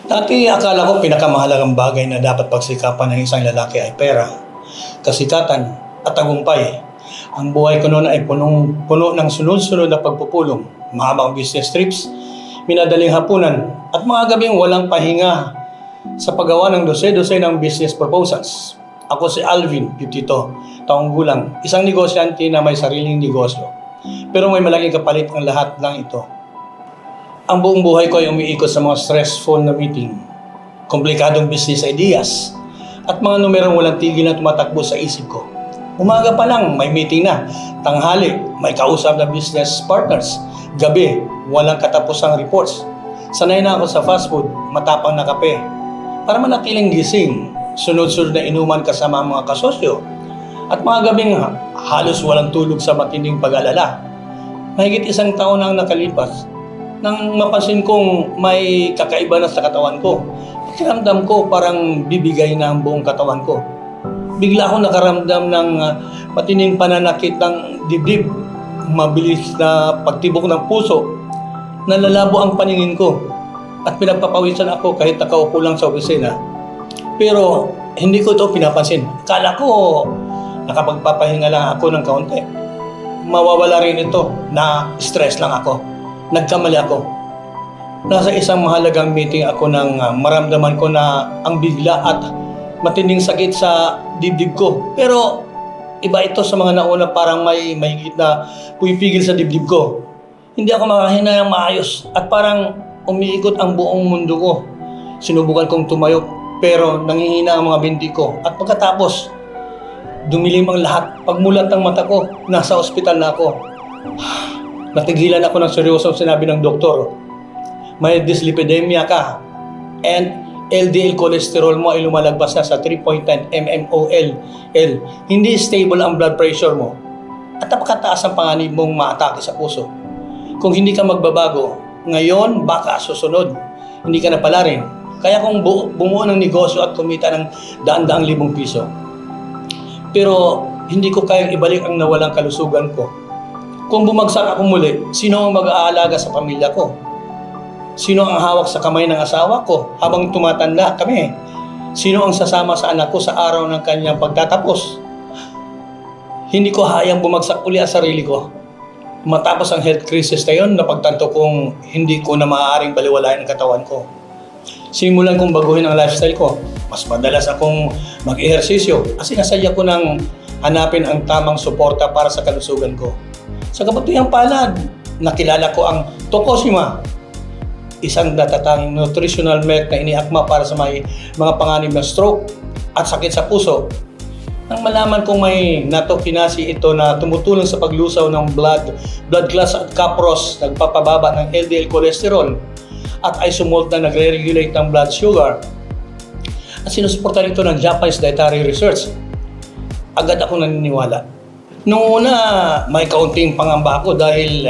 Dati akala ko pinakamahalagang bagay na dapat pagsikapan ng isang lalaki ay pera, kasikatan at tagumpay. Ang buhay ko noon ay punong, puno ng sunod-sunod na pagpupulong, mahabang business trips, minadaling hapunan, at mga gabing walang pahinga sa paggawa ng dose-dose ng business proposals. Ako si Alvin, 52, taong gulang, isang negosyante na may sariling negosyo. Pero may malaking kapalit ang lahat ng ito. Ang buong buhay ko ay umiikot sa mga stressful na meeting, komplikadong business ideas, at mga numerong walang tigil na tumatakbo sa isip ko. Umaga pa lang, may meeting na. Tanghali, may kausap na business partners. Gabi, walang katapusang reports. Sanay na ako sa fast food, matapang na kape. Para manatiling gising, sunod-sunod na inuman kasama ang mga kasosyo. At mga gabing ha- halos walang tulog sa matinding pag-alala. Mahigit isang taon na ang nakalipas nang mapansin kong may kakaiba na sa katawan ko. Pakiramdam ko parang bibigay na ang buong katawan ko. Bigla ako nakaramdam ng uh, matinding pananakit ng dibdib, mabilis na pagtibok ng puso, nalalabo ang paningin ko, at pinagpapawisan ako kahit nakaupo lang sa opisina. Pero hindi ko ito pinapansin. Kala ko nakapagpapahinga lang ako ng kaunti. Mawawala rin ito na stress lang ako. Nagkamali ako. Nasa isang mahalagang meeting ako nang ah, maramdaman ko na ang bigla at matinding sakit sa dibdib ko. Pero iba ito sa mga nauna parang may mahigit na pumipigil sa dibdib ko. Hindi ako makahinga ng maayos at parang umiikot ang buong mundo ko. Sinubukan kong tumayo pero nangihina ang mga binti ko at pagkatapos dumilim ang lahat. Pagmulat ng mata ko, nasa ospital na ako. Natigilan ako ng seryosong sinabi ng doktor. May dyslipidemia ka and LDL cholesterol mo ay lumalagpas na sa 3.10 mmol. L. Hindi stable ang blood pressure mo. At napakataas ang panganib mong maatake sa puso. Kung hindi ka magbabago, ngayon baka susunod. Hindi ka na pala rin. Kaya kung bu- bumuo ng negosyo at kumita ng daan-daang libong piso, pero hindi ko kayang ibalik ang nawalang kalusugan ko. Kung bumagsak ako muli, sino ang mag-aalaga sa pamilya ko? Sino ang hawak sa kamay ng asawa ko habang tumatanda kami? Sino ang sasama sa anak ko sa araw ng kanyang pagtatapos? Hindi ko hayang bumagsak uli ang sarili ko. Matapos ang health crisis na yun, napagtanto kong hindi ko na maaaring baliwalain ang katawan ko. Simulan kong baguhin ang lifestyle ko. Mas madalas akong mag-ehersisyo kasi nasaya ko nang hanapin ang tamang suporta para sa kalusugan ko. Sa kabutihang palad, nakilala ko ang Tokoshima, isang natatanging nutritional milk na iniakma para sa may mga panganib ng stroke at sakit sa puso. Nang malaman kong may natokinasi ito na tumutulong sa paglusaw ng blood, blood clots at kapros, nagpapababa ng LDL cholesterol, at isomalt na nagre-regulate ng blood sugar, at sinusuporta nito ng Japanese Dietary Research, agad ako naniniwala. Noong una, may kaunting pangamba ako dahil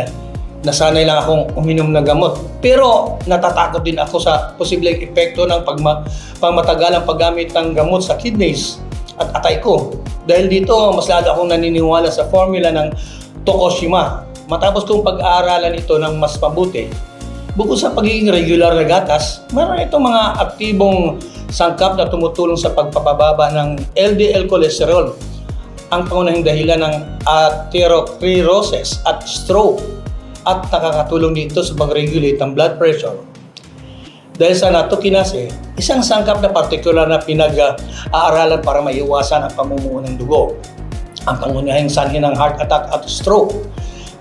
nasanay lang akong uminom ng gamot. Pero natatakot din ako sa posibleng epekto ng pagma, pangmatagalang paggamit ng gamot sa kidneys at atay ko. Dahil dito, mas lalo akong naniniwala sa formula ng Tokoshima. Matapos kong pag-aaralan ito ng mas mabuti, bukod sa pagiging regular na gatas, meron itong mga aktibong sangkap na tumutulong sa pagpapababa ng LDL cholesterol ang pangunahing dahilan ng atherosclerosis at stroke at nakakatulong dito sa pag-regulate ng blood pressure. Dahil sa natokinase, isang sangkap na partikular na pinag-aaralan para maiwasan ang pamumuo ng dugo. Ang pangunahing sanhi ng heart attack at stroke.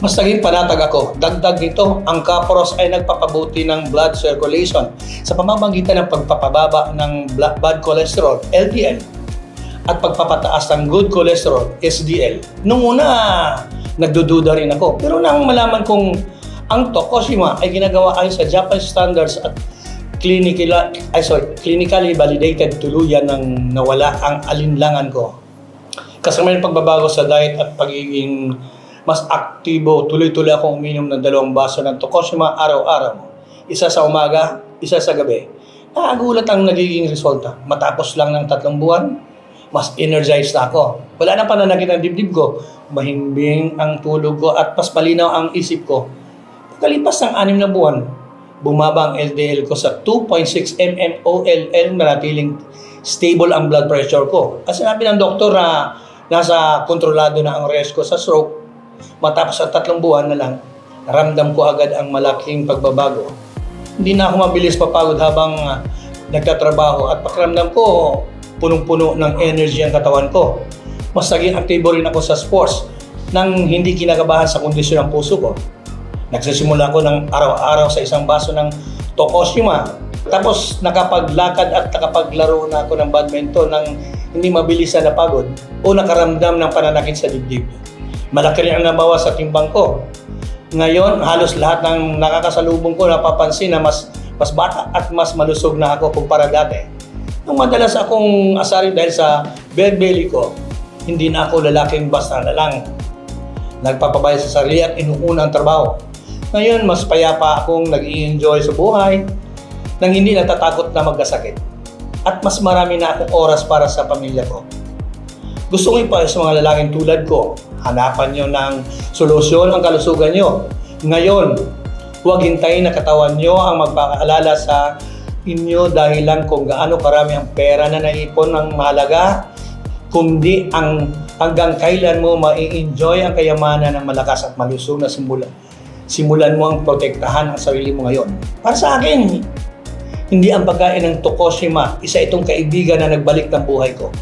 Mas naging panatag ako. Dagdag nito, ang kapros ay nagpapabuti ng blood circulation sa pamamagitan ng pagpapababa ng bad cholesterol, LDL, at pagpapataas ng good cholesterol, SDL. Nung una, nagdududa rin ako. Pero nang malaman kong ang Tokoshima ay ginagawa ayon sa Japanese standards at clinically, ay sorry, clinically validated tuluyan ng nawala ang alinlangan ko. Kasama yung pagbabago sa diet at pagiging mas aktibo, tuloy-tuloy akong uminom ng dalawang baso ng Tokoshima araw-araw. Isa sa umaga, isa sa gabi. Nakagulat ang nagiging resulta. Matapos lang ng tatlong buwan, mas energized na ako. Wala na pananakit ang dibdib ko. Mahimbing ang tulog ko at mas malinaw ang isip ko. Pagkalipas ng anim na buwan, bumaba ang LDL ko sa 2.6 mmOLL manatiling stable ang blood pressure ko. At sinabi ng doktor na nasa kontrolado na ang risk ko sa stroke, matapos ang tatlong buwan na lang, ramdam ko agad ang malaking pagbabago. Hindi na ako mabilis papagod habang ah, nagtatrabaho at pakiramdam ko punong-puno ng energy ang katawan ko. Mas naging aktibo rin ako sa sports nang hindi kinakabahan sa kondisyon ng puso ko. Nagsisimula ako ng araw-araw sa isang baso ng Tokoshima. Tapos nakapaglakad at nakapaglaro na ako ng badminton ng hindi mabilis na napagod o nakaramdam ng pananakit sa dibdib. Malaki rin ang nabawa sa timbang ko. Ngayon, halos lahat ng nakakasalubong ko napapansin na mas mas bata at mas malusog na ako kumpara dati. Nung madalas akong asarin dahil sa belly ko, hindi na ako lalaking basta na lang. Nagpapabaya sa sarili at inuuna ang trabaho. Ngayon, mas payapa akong nag enjoy sa buhay nang hindi natatakot na magkasakit. At mas marami na akong oras para sa pamilya ko. Gusto ko ipayo sa mga lalaking tulad ko, hanapan nyo ng solusyon ang kalusugan nyo. Ngayon, huwag hintayin na katawan nyo ang magpakaalala sa inyo dahil lang kung gaano karami ang pera na naipon ng mahalaga, kundi ang hanggang kailan mo mai-enjoy ang kayamanan ng malakas at malusog na simulan. Simulan mo ang protektahan ang sarili mo ngayon. Para sa akin, hindi ang pagkain ng Tokoshima, isa itong kaibigan na nagbalik ng buhay ko.